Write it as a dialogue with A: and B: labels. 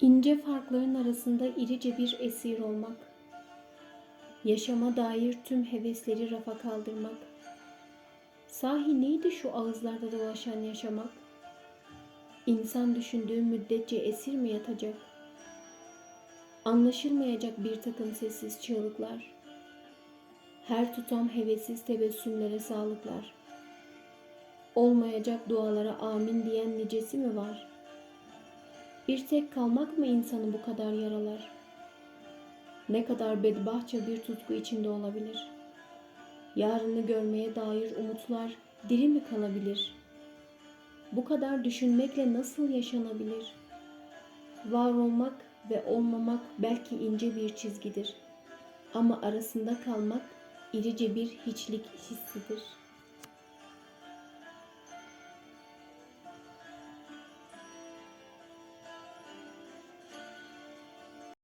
A: İnce farkların arasında irice bir esir olmak. Yaşama dair tüm hevesleri rafa kaldırmak. Sahi neydi şu ağızlarda dolaşan yaşamak? İnsan düşündüğü müddetçe esir mi yatacak? Anlaşılmayacak bir takım sessiz çığlıklar. Her tutam hevesiz tebessümlere sağlıklar. Olmayacak dualara amin diyen nicesi mi var? Bir tek kalmak mı insanı bu kadar yaralar? Ne kadar bedbahtça bir tutku içinde olabilir? Yarını görmeye dair umutlar diri mi kalabilir? Bu kadar düşünmekle nasıl yaşanabilir? Var olmak ve olmamak belki ince bir çizgidir. Ama arasında kalmak irice bir hiçlik hissidir.''